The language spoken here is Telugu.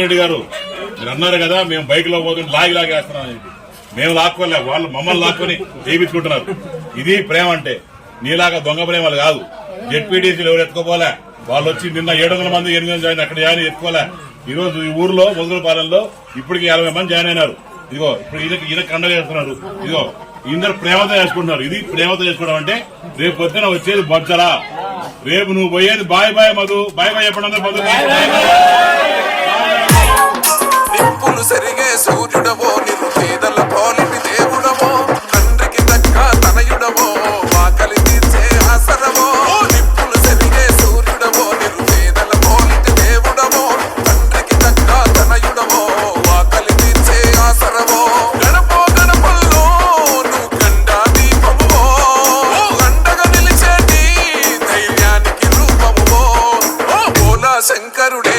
రెడ్డి గారు మీరు అన్నారు కదా మేము బైక్లో పోతుంటే లాగి లాగి వేస్తున్నాం మేము లాక్కోలే వాళ్ళు మమ్మల్ని లాక్కొని చేయించుకుంటున్నారు ఇది ప్రేమ అంటే నీలాగా దొంగ ప్రేమలు కాదు. జెడ్పీటీసీలు ఎవరు ఎత్తుకోపోలే? వాళ్ళు వచ్చి నిన్న ఏడు వందల మంది ఎనిమిది వందల జాయిన్ అక్కడ జాయిన్ ఎత్తుకోలే. ఈ రోజు ఈ ఊర్లో ముదుగులపాలెంలో ఇప్పటికి యాభై మంది జాయిన్ అయినారు. ఇదిగో ఇప్పుడు ఈయనకి ఈయన కండగా చేస్తున్నారు ఇదిగో ఇందరు ప్రేమతో చేసుకుంటున్నారు ఇది ప్రేమతో చేసుకోవడం అంటే రేపు పొద్దున వచ్చేది బొచ్చరా రేపు నువ్వు పోయేది bye bye Madhu. Bye bye చెప్పండి అందరూ మధు. సెరిగే సూర్యుడవో శంకరుడే.